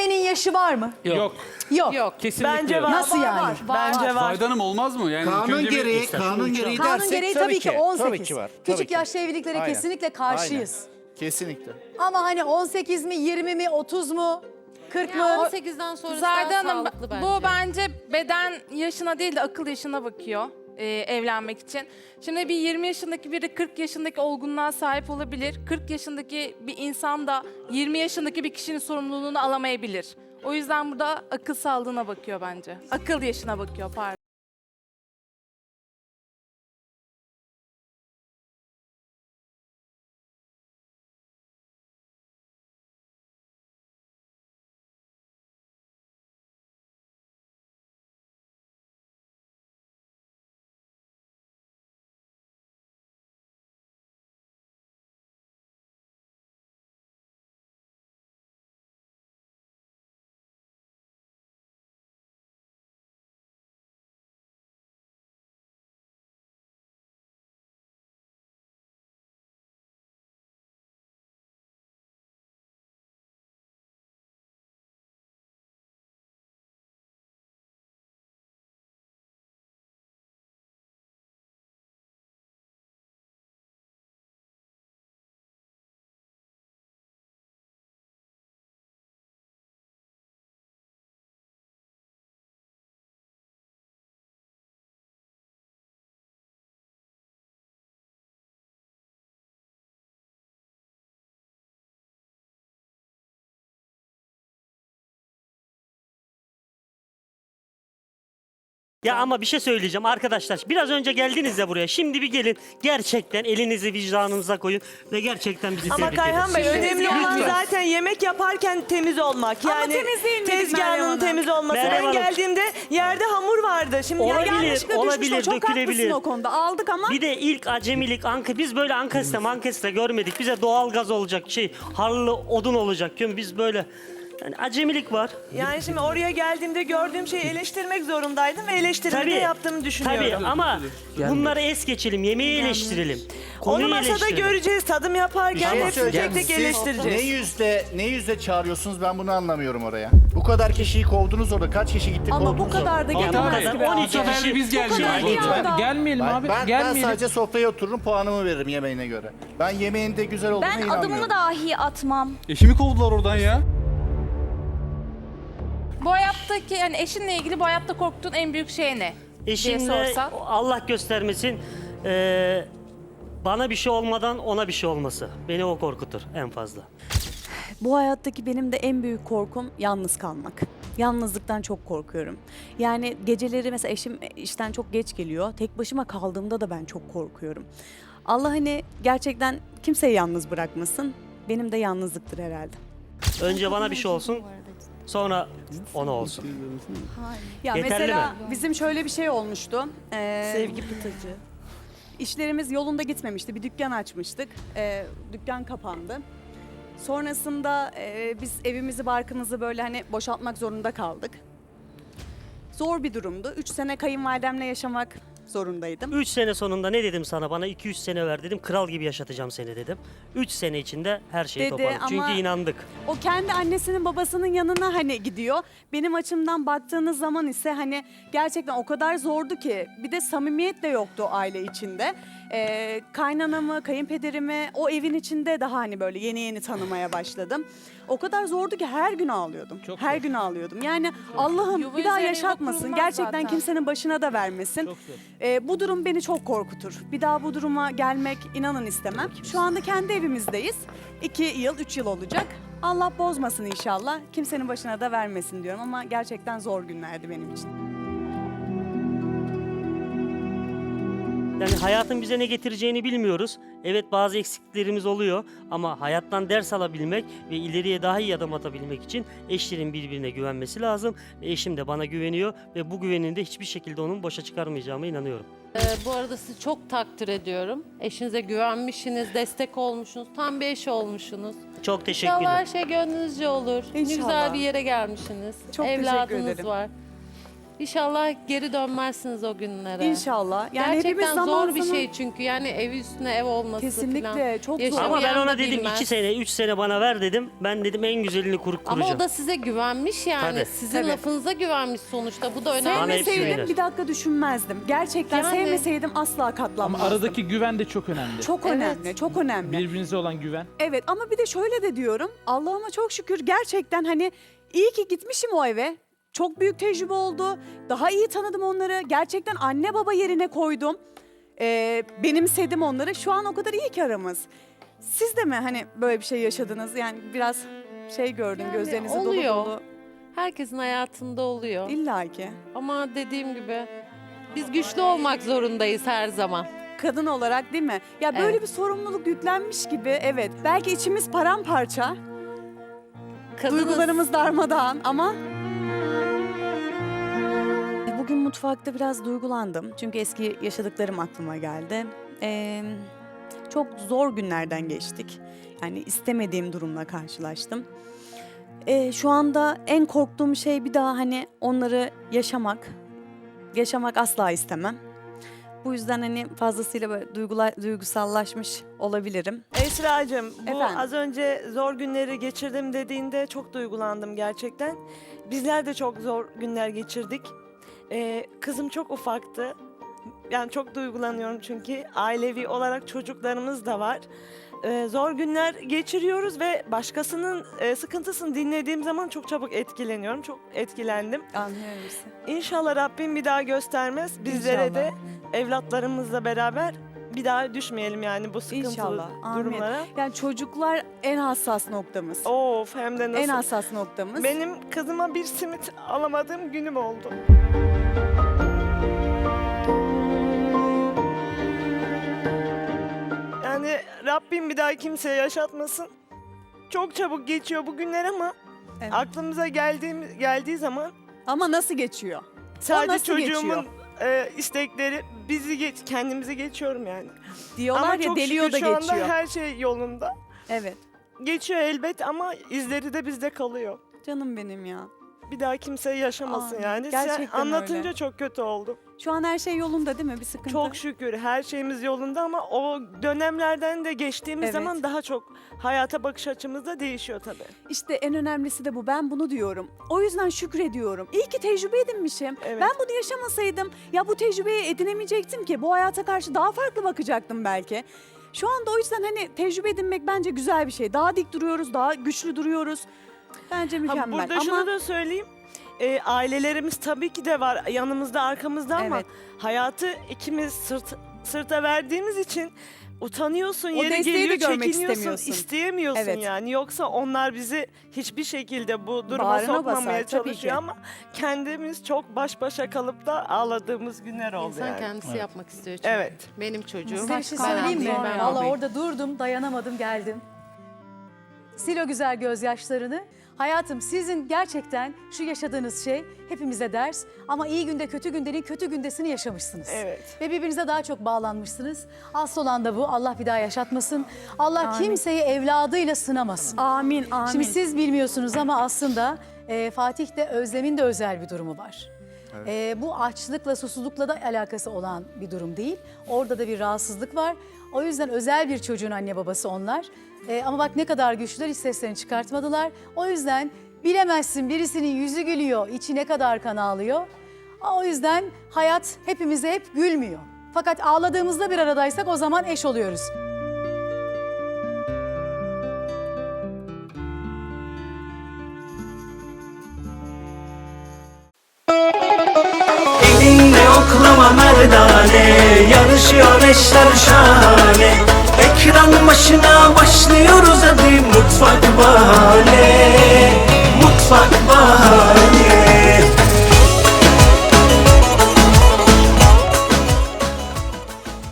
Yemenin yaşı var mı? Yok. Yok. Yok. Kesinlikle Bence yok. var. Nasıl var, yani? Var. Bence var. Fayda Hanım olmaz mı? Yani ilk Kanun önce bir- gereği, kanun gereği Kanun dersek gereği tabii ki 18. Tabii ki var. Küçük tabii ki. yaşta evliliklere Aynen. kesinlikle karşıyız. Aynen. Kesinlikle. Ama hani 18 mi, 20 mi, 30 mu, 40 mı? 18'den sonrası daha Hanım sağlıklı bence. bu bence beden yaşına değil de akıl yaşına bakıyor e, evlenmek için. Şimdi bir 20 yaşındaki biri 40 yaşındaki olgunluğa sahip olabilir. 40 yaşındaki bir insan da 20 yaşındaki bir kişinin sorumluluğunu alamayabilir. O yüzden burada akıl sağlığına bakıyor bence. Akıl yaşına bakıyor pardon. Ya ama bir şey söyleyeceğim arkadaşlar. Biraz önce geldiniz ya buraya. Şimdi bir gelin. Gerçekten elinizi vicdanınıza koyun ve gerçekten bizi Ama tebrik Kayhan edin. Bey önemli olan zaten yemek yaparken temiz olmak. Ama Yani temiz değil miydik Meryem tezgahının Hanım? temiz olması. Meryem ben Hanım. geldiğimde yerde hamur vardı. Şimdi Olabilir, yani Yanlışlıkla olabilir, düşmüş o. Çok dökülebilir. haklısın o konuda. Aldık ama Bir de ilk acemilik anka biz böyle ankestre mankestre görmedik. Bize doğal gaz olacak şey harlı odun olacak. Çünkü Biz böyle yani acemilik var. Yani şimdi oraya geldiğimde gördüğüm şeyi eleştirmek zorundaydım ve eleştirimi de yaptığımı düşünüyorum. Tabii ama bunları es geçelim. Yemeği eleştirelim. Konuyu Onu masada eleştirelim. göreceğiz. Tadım yaparken Ama hepsini tek söyleyeceğim, tek siz eleştireceğiz. Ne yüzde ne yüzde çağırıyorsunuz ben bunu anlamıyorum oraya. Bu kadar kişiyi kovdunuz orada. Kaç kişi gitti ama bu kovdunuz kadar da orada? Gelmez kadar gibi. 12 Bu sefer de biz gelmeyelim. bir Lütfen. anda. Gelmeyelim abi. ben, ben gelmeyelim. sadece sofraya otururum puanımı veririm yemeğine göre. Ben yemeğin de güzel olduğuna Ben inanmıyorum. adımımı dahi atmam. Eşimi kovdular oradan ya. Bu hayattaki yani eşinle ilgili bu hayatta korktuğun en büyük şey ne? diye Eşimle sorsan. Allah göstermesin eee, bana bir şey olmadan ona bir şey olması. Beni o korkutur en fazla. Bu hayattaki benim de en büyük korkum yalnız kalmak. Yalnızlıktan çok korkuyorum. Yani geceleri mesela eşim işten çok geç geliyor. Tek başıma kaldığımda da ben çok korkuyorum. Allah hani gerçekten kimseyi yalnız bırakmasın. Benim de yalnızlıktır herhalde. Önce bana bir şey olsun, sonra ona olsun. Ya Yeterli mesela mi? bizim şöyle bir şey olmuştu. Ee, Sevgi pıtacı. İşlerimiz yolunda gitmemişti. Bir dükkan açmıştık. Ee, dükkan kapandı. Sonrasında e, biz evimizi, barkımızı böyle hani boşaltmak zorunda kaldık. Zor bir durumdu. Üç sene kayınvalidemle yaşamak zorundaydım. 3 sene sonunda ne dedim sana? Bana 2-3 sene ver dedim. Kral gibi yaşatacağım seni dedim. 3 sene içinde her şeyi Dedi toparladım. Çünkü inandık. O kendi annesinin babasının yanına hani gidiyor. Benim açımdan baktığınız zaman ise hani gerçekten o kadar zordu ki bir de samimiyet de yoktu aile içinde. Ee, kaynanamı, kayınpederimi o evin içinde daha hani böyle yeni yeni tanımaya başladım. O kadar zordu ki her gün ağlıyordum. her gün ağlıyordum. Yani Allah'ım Yuva bir daha üzerine yuva yaşatmasın. kurulmaz Gerçekten zaten. kimsenin başına da vermesin. Ee, bu durum beni çok korkutur. Bir daha bu duruma gelmek inanın istemem. Şu anda kendi evimizdeyiz. İki yıl, üç yıl olacak. Allah bozmasın inşallah. Kimsenin başına da vermesin diyorum ama gerçekten zor günlerdi benim için. Yani hayatın bize ne getireceğini bilmiyoruz. Evet bazı eksikliklerimiz oluyor ama hayattan ders alabilmek ve ileriye daha iyi adım atabilmek için eşlerin birbirine güvenmesi lazım. Ve eşim de bana güveniyor ve bu güvenini de hiçbir şekilde onun boşa çıkarmayacağıma inanıyorum. Ee, bu arada sizi çok takdir ediyorum. Eşinize güvenmişsiniz, destek olmuşsunuz, tam bir eş olmuşsunuz. Çok teşekkür İnşallah her ederim. şey gönlünüzce olur. Ne İnşallah. güzel bir yere gelmişsiniz. Çok teşekkür Evladınız ederim. var. İnşallah geri dönmezsiniz o günlere. İnşallah. Yani Gerçekten zaman zor bir zaman- şey çünkü yani ev üstüne ev olması Kesinlikle, falan. çok zor. Yaşamayan Ama ben da ona dedim bilmez. iki sene, üç sene bana ver dedim. Ben dedim en güzelini kurup Ama kuracağım. o da size güvenmiş yani. Tabii. Sizin Tabii. lafınıza güvenmiş sonuçta. Bu da önemli. Bana bir hepsi söyler. Sevseydim bir dakika düşünmezdim. Gerçekten Yani- sevmeseydim asla Ama katlanmazdım. aradaki güven de çok önemli. çok Evet. önemli, çok önemli. Birbirinize olan güven. Evet ama bir de şöyle de diyorum. Allah'ıma çok şükür gerçekten hani iyi ki gitmişim o eve. Çok büyük tecrübe oldu. Daha iyi tanıdım onları. Gerçekten anne baba yerine koydum. Ee, benimsedim onları. Şu an o kadar iyi ki aramız. Siz de mi hani böyle bir şey yaşadınız? Yani biraz şey gördüm Yani gözlerinizi oluyor. dolu dolu. Herkesin hayatında oluyor. İlla ki. Ama dediğim gibi biz güçlü olmak zorundayız her zaman. Kadın olarak değil mi? Ya böyle Evet. bir sorumluluk yüklenmiş gibi evet. Belki içimiz paramparça. Kadınız. Duygularımız darmadağın ama... mutfakta biraz duygulandım. Çünkü eski yaşadıklarım aklıma geldi. Ee, çok zor günlerden geçtik. Yani istemediğim durumla karşılaştım. Ee, şu anda en korktuğum şey bir daha hani onları yaşamak. Yaşamak asla istemem. Bu yüzden hani fazlasıyla böyle duygula, duygusallaşmış olabilirim. Esra'cığım bu Efendim? az önce zor günleri geçirdim dediğinde çok duygulandım gerçekten. Bizler de çok zor günler geçirdik. Ee, kızım çok ufaktı. Yani çok duygulanıyorum çünkü ailevi olarak çocuklarımız da var. Ee, zor günler geçiriyoruz ve başkasının e, sıkıntısını dinlediğim zaman çok çabuk etkileniyorum. Çok etkilendim. Anlıyorum sizi. İnşallah Rabbim bir daha göstermez. Bizlere de evlatlarımızla beraber bir daha düşmeyelim yani bu sıkıntılı İnşallah, amin. durumlara. Yani çocuklar en hassas noktamız. Of hem de nasıl. En hassas noktamız. Benim kızıma bir simit alamadığım günüm oldu. Rabbim bir daha kimseye yaşatmasın. Çok çabuk geçiyor bu günler ama Evet. aklımıza geldiğim geldiği zaman Ama nasıl geçiyor? sadece nasıl çocuğumun e, istekleri bizi geç kendimizi geçiyorum yani. Diyorlar ama ya çok deliyor da şükür şu anda geçiyor. her şey yolunda. Evet. Geçiyor elbet ama izleri de bizde kalıyor. Canım benim ya. Bir daha kimse yaşamasın Aa, yani. Sen gerçekten anlatınca öyle. çok kötü oldum. Şu an her şey yolunda değil mi? Bir sıkıntı. Çok şükür her şeyimiz yolunda ama o dönemlerden de geçtiğimiz Evet. zaman daha çok hayata bakış açımız da değişiyor tabii. İşte en önemlisi de bu. Ben bunu diyorum. O yüzden şükrediyorum. İyi ki tecrübe edinmişim. Evet. Ben bunu yaşamasaydım ya bu tecrübeyi edinemeyecektim ki. Bu hayata karşı daha farklı bakacaktım belki. Şu anda o yüzden hani tecrübe edinmek bence güzel bir şey. Daha dik duruyoruz, daha güçlü duruyoruz. Bence Ha, mükemmel. burada Ama şunu da söyleyeyim. Ee, ailelerimiz tabii ki de var yanımızda arkamızda ama Evet. hayatı ikimiz sırt sırta verdiğimiz için utanıyorsun, O yeri geliyor çekiniyorsun, istemiyorsun. isteyemiyorsun Evet. yani. Yoksa onlar bizi hiçbir şekilde bu duruma Bağrına sokmamaya basar, çalışıyor ama kendimiz çok baş başa kalıp da ağladığımız günler oldu İnsan yani. kendisi yapmak istiyor çünkü. Evet. Benim çocuğum. Size bir şey Ben söyleyeyim mi? Valla orada durdum, dayanamadım, geldim. Sil o güzel gözyaşlarını. Hayatım sizin gerçekten şu yaşadığınız şey hepimize ders. Ama iyi günde kötü gündenin kötü gündesini yaşamışsınız. Evet. Ve birbirinize daha çok bağlanmışsınız. Asıl olan da bu. Allah bir daha yaşatmasın. Allah Amin. kimseyi evladıyla sınamasın. amin amin. Şimdi siz bilmiyorsunuz ama aslında e, Fatih'te Özlem'in de özel bir durumu var. E, bu açlıkla, susuzlukla da alakası olan bir durum değil. Orada da bir rahatsızlık var. O yüzden özel bir çocuğun anne babası onlar. E, ama bak ne kadar güçlüler hiç seslerini çıkartmadılar. O yüzden bilemezsin birisinin yüzü gülüyor, içi ne kadar kan ağlıyor. O yüzden hayat hepimize hep gülmüyor. Fakat ağladığımızda bir aradaysak o zaman eş oluyoruz. merdane Yarışıyor eşler şahane. Ekran başına başlıyoruz hadi mutfak bahane.